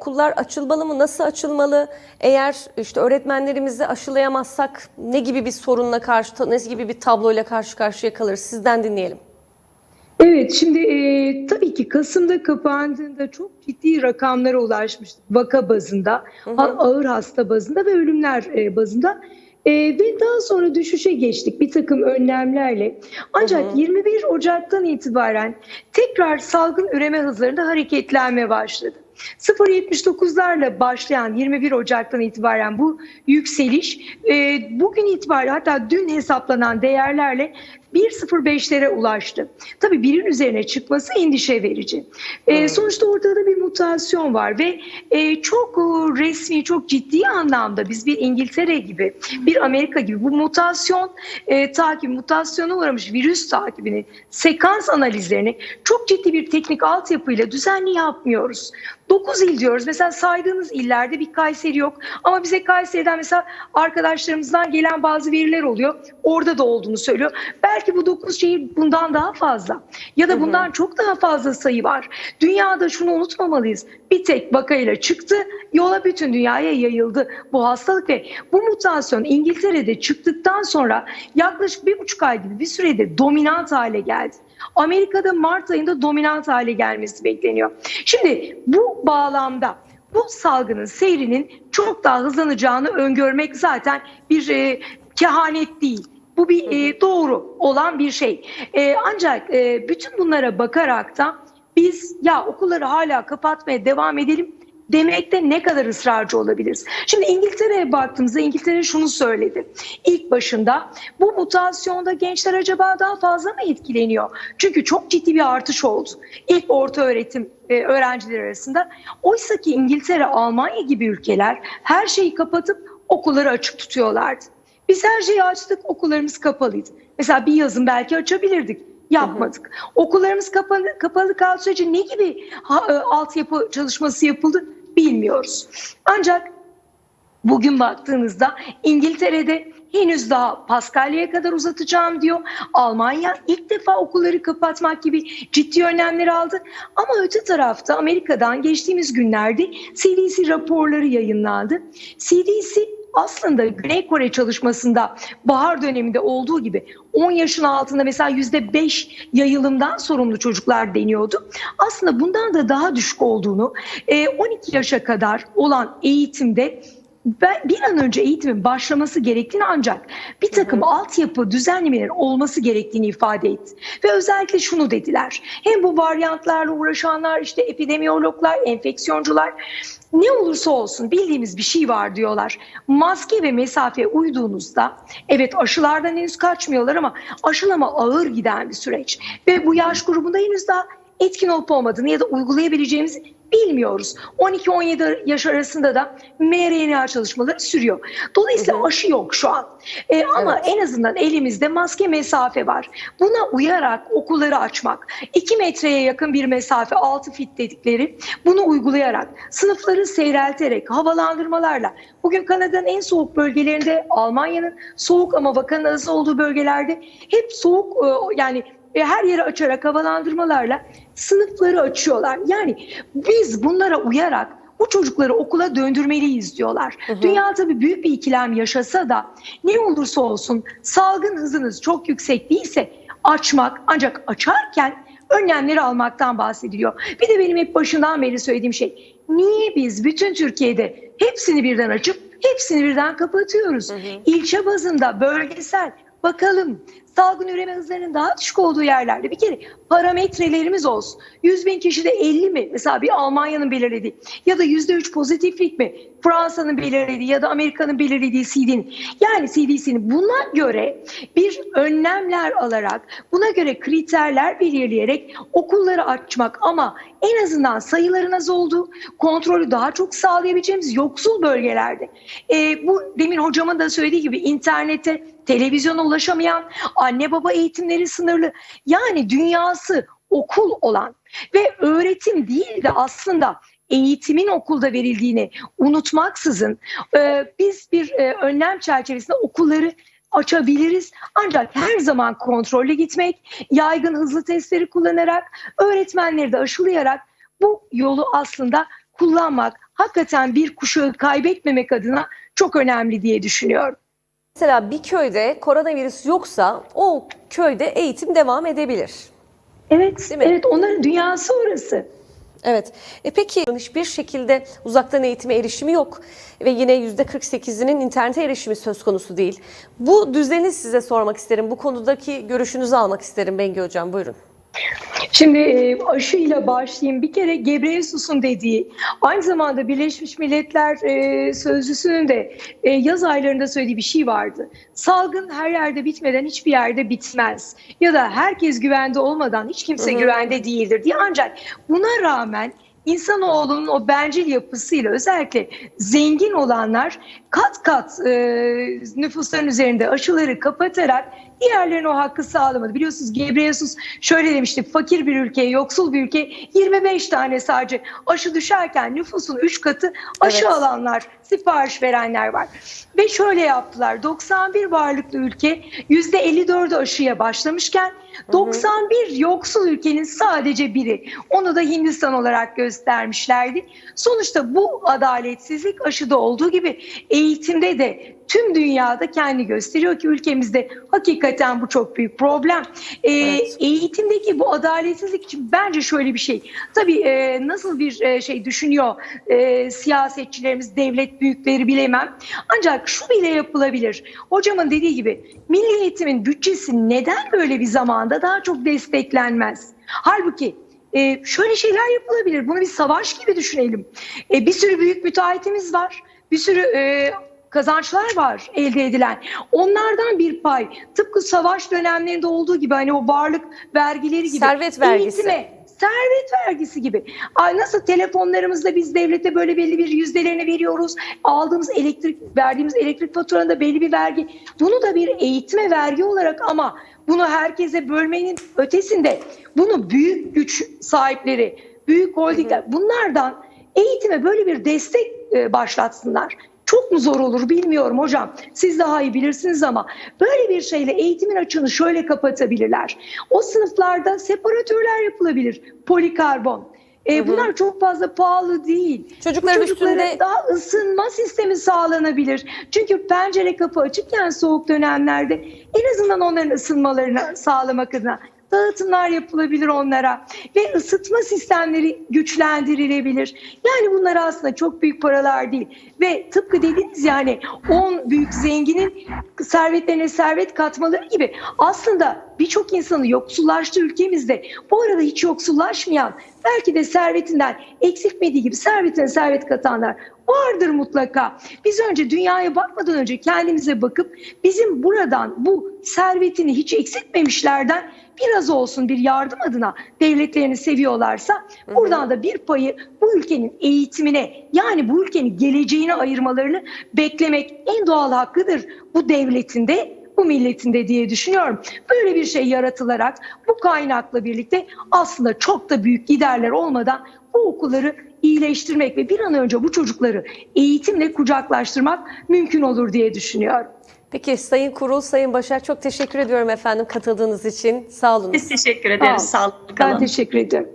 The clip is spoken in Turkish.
Okullar açılmalı mı? Nasıl açılmalı? Eğer işte öğretmenlerimizi aşılayamazsak ne gibi bir sorunla karşı, ne gibi bir tabloyla karşı karşıya kalırız? Sizden dinleyelim. Evet, şimdi e, tabii ki Kasım'da kapandığında çok ciddi rakamlara ulaşmıştık vaka bazında, ha- ağır hasta bazında ve ölümler e, bazında. E, ve daha sonra düşüşe geçtik bir takım önlemlerle. Ancak 21 Ocak'tan itibaren tekrar salgın üreme hızlarında hareketlenme başladı. 0.79'larla başlayan 21 Ocak'tan itibaren bu yükseliş e, bugün itibariyle hatta dün hesaplanan değerlerle 1.05'lere ulaştı. Tabii birin üzerine çıkması endişe verici. E, sonuçta ortada bir mutasyon var ve e, çok e, resmi, çok ciddi anlamda biz bir İngiltere gibi, bir Amerika gibi bu mutasyon e, takip, mutasyona uğramış virüs takibini, sekans analizlerini çok ciddi bir teknik altyapıyla düzenli yapmıyoruz. 9 il diyoruz. Mesela saydığınız illerde bir Kayseri yok. Ama bize Kayseri'den mesela arkadaşlarımızdan gelen bazı veriler oluyor. Orada da olduğunu söylüyor. Belki bu 9 şehir bundan daha fazla. Ya da bundan çok daha fazla sayı var. Dünyada şunu unutmamalıyız. Bir tek vakayla çıktı, yola bütün dünyaya yayıldı bu hastalık ve bu mutasyon İngiltere'de çıktıktan sonra yaklaşık bir buçuk ay gibi bir sürede dominant hale geldi. Amerika'da Mart ayında dominant hale gelmesi bekleniyor. Şimdi bu bağlamda bu salgının seyrinin çok daha hızlanacağını öngörmek zaten bir e, kehanet değil. Bu bir e, doğru olan bir şey. E, ancak e, bütün bunlara bakarak da biz ya okulları hala kapatmaya devam edelim demekte ne kadar ısrarcı olabiliriz? Şimdi İngiltere'ye baktığımızda İngiltere şunu söyledi. İlk başında bu mutasyonda gençler acaba daha fazla mı etkileniyor? Çünkü çok ciddi bir artış oldu. İlk orta öğretim e, öğrenciler arasında. Oysa ki İngiltere, Almanya gibi ülkeler her şeyi kapatıp okulları açık tutuyorlardı. Biz her şeyi açtık, okullarımız kapalıydı. Mesela bir yazın belki açabilirdik. Yapmadık. Okullarımız kapalı, kapalı kaldığı sürece ne gibi ha, e, altyapı çalışması yapıldı bilmiyoruz. Ancak bugün baktığınızda İngiltere'de henüz daha Paskalya'ya kadar uzatacağım diyor. Almanya ilk defa okulları kapatmak gibi ciddi önlemler aldı. Ama öte tarafta Amerika'dan geçtiğimiz günlerde CDC raporları yayınlandı. CDC aslında Güney Kore çalışmasında bahar döneminde olduğu gibi 10 yaşın altında mesela %5 yayılımdan sorumlu çocuklar deniyordu. Aslında bundan da daha düşük olduğunu e, 12 yaşa kadar olan eğitimde ben bir an önce eğitimin başlaması gerektiğini ancak bir takım altyapı düzenlemelerin olması gerektiğini ifade etti. Ve özellikle şunu dediler. Hem bu varyantlarla uğraşanlar işte epidemiyologlar, enfeksiyoncular ne olursa olsun bildiğimiz bir şey var diyorlar. Maske ve mesafe uyduğunuzda evet aşılardan henüz kaçmıyorlar ama aşılama ağır giden bir süreç. Ve bu yaş grubunda henüz daha etkin olup olmadığını ya da uygulayabileceğimizi bilmiyoruz. 12-17 yaş arasında da mRNA çalışmaları sürüyor. Dolayısıyla aşı yok şu an. Ee, ama Evet. en azından elimizde maske mesafe var. Buna uyarak okulları açmak, 2 metreye yakın bir mesafe 6 fit dedikleri bunu uygulayarak, sınıfları seyrelterek, havalandırmalarla bugün Kanada'nın en soğuk bölgelerinde Almanya'nın soğuk ama vakanın az olduğu bölgelerde hep soğuk e, yani e, her yeri açarak havalandırmalarla sınıfları açıyorlar. Yani biz bunlara uyarak bu çocukları okula döndürmeliyiz diyorlar. Dünya tabii büyük bir ikilem yaşasa da ne olursa olsun salgın hızınız çok yüksek değilse açmak ancak açarken önlemleri almaktan bahsediliyor. Bir de benim hep başından beri söylediğim şey niye biz bütün Türkiye'de hepsini birden açıp hepsini birden kapatıyoruz? İlçe bazında bölgesel bakalım salgın üreme hızlarının daha düşük olduğu yerlerde bir kere parametrelerimiz olsun. 100 bin kişide 50 mi? Mesela bir Almanya'nın belirlediği ya da %3 pozitiflik mi? Fransa'nın belirlediği ya da Amerika'nın belirlediği CD'nin. Yani CDC'nin buna göre bir önlemler alarak buna göre kriterler belirleyerek okulları açmak ama en azından sayıların az olduğu kontrolü daha çok sağlayabileceğimiz yoksul bölgelerde. Ee, bu demin hocamın da söylediği gibi internete, televizyona ulaşamayan, anne baba eğitimleri sınırlı. Yani dünyası okul olan ve öğretim değil de aslında eğitimin okulda verildiğini unutmaksızın e, biz bir e, önlem çerçevesinde okulları açabiliriz. Ancak her zaman kontrollü gitmek, yaygın hızlı testleri kullanarak, öğretmenleri de aşılayarak bu yolu aslında kullanmak hakikaten bir kuşağı kaybetmemek adına çok önemli diye düşünüyorum. Mesela bir köyde koronavirüs yoksa o köyde eğitim devam edebilir. Evet, evet onların dünyası orası. Evet. E peki hiçbir şekilde uzaktan eğitime erişimi yok ve yine %48'inin internete erişimi söz konusu değil. Bu düzeni size sormak isterim. Bu konudaki görüşünüzü almak isterim Bengi Hocam. Buyurun. Şimdi e, aşıyla başlayayım. Bir kere Gebreyesus'un dediği, aynı zamanda Birleşmiş Milletler e, Sözcüsü'nün de e, yaz aylarında söylediği bir şey vardı. Salgın her yerde bitmeden hiçbir yerde bitmez. Ya da herkes güvende olmadan hiç kimse güvende değildir diye. Ancak buna rağmen İnsanoğlunun o bencil yapısıyla özellikle zengin olanlar kat kat e, nüfusların üzerinde aşıları kapatarak diğerlerine o hakkı sağlamadı. Biliyorsunuz Gebreyesus şöyle demişti fakir bir ülke, yoksul bir ülke 25 tane sadece aşı düşerken nüfusun 3 katı aşı Evet. alanlar, sipariş verenler var. Ve şöyle yaptılar 91 varlıklı ülke %54'ü aşıya başlamışken 91 yoksul ülkenin sadece biri. Onu da Hindistan olarak göstermişlerdi. Sonuçta bu adaletsizlik aşıda olduğu gibi eğitimde de tüm dünyada kendi gösteriyor ki ülkemizde hakikaten bu çok büyük problem. Ee, Evet. Eğitimdeki bu adaletsizlik için bence şöyle bir şey. Tabii e, nasıl bir e, şey düşünüyor e, siyasetçilerimiz, devlet büyükleri bilemem. Ancak şu bile yapılabilir. Hocamın dediği gibi milli eğitimin bütçesi neden böyle bir zamanda daha çok desteklenmez? Halbuki e, şöyle şeyler yapılabilir. Bunu bir savaş gibi düşünelim. E, bir sürü büyük müteahhitimiz var. Bir sürü e, kazançlar var elde edilen. Onlardan bir pay tıpkı savaş dönemlerinde olduğu gibi hani o varlık vergileri gibi. Servet vergisi. eğitime, servet vergisi gibi. Ay nasıl telefonlarımızda biz devlete böyle belli bir yüzdelerini veriyoruz. Aldığımız elektrik, verdiğimiz elektrik faturanında belli bir vergi. Bunu da bir eğitime vergi olarak ama bunu herkese bölmenin ötesinde bunu büyük güç sahipleri, büyük holdingler bunlardan eğitime böyle bir destek e, başlatsınlar. Çok mu zor olur bilmiyorum hocam. Siz daha iyi bilirsiniz ama böyle bir şeyle eğitimin açığını şöyle kapatabilirler. O sınıflarda separatörler yapılabilir. Polikarbon. E, bunlar çok fazla pahalı değil. Çocukların Bu çocuklara üstünde- daha ısınma sistemi sağlanabilir. Çünkü pencere kapı açıkken soğuk dönemlerde en azından onların ısınmalarını sağlamak adına dağıtımlar yapılabilir onlara ve ısıtma sistemleri güçlendirilebilir. Yani bunlar aslında çok büyük paralar değil ve tıpkı dediğiniz yani 10 büyük zenginin servetlerine servet katmaları gibi aslında birçok insanı yoksullaştı ülkemizde. Bu arada hiç yoksullaşmayan belki de servetinden eksiltmediği gibi servetine servet katanlar vardır mutlaka. Biz önce dünyaya bakmadan önce kendimize bakıp bizim buradan bu servetini hiç eksiltmemişlerden biraz olsun bir yardım adına devletlerini seviyorlarsa buradan da bir payı bu ülkenin eğitimine yani bu ülkenin geleceğine ayırmalarını beklemek en doğal hakkıdır bu devletin de bu milletinde diye düşünüyorum. Böyle bir şey yaratılarak bu kaynakla birlikte aslında çok da büyük giderler olmadan bu okulları iyileştirmek ve bir an önce bu çocukları eğitimle kucaklaştırmak mümkün olur diye düşünüyorum. Peki Sayın Kurul, Sayın Başar çok teşekkür ediyorum efendim katıldığınız için. Sağ olun. Biz teşekkür ederiz. Sağ ol. Sağlıklı kalın. Ben teşekkür ediyorum.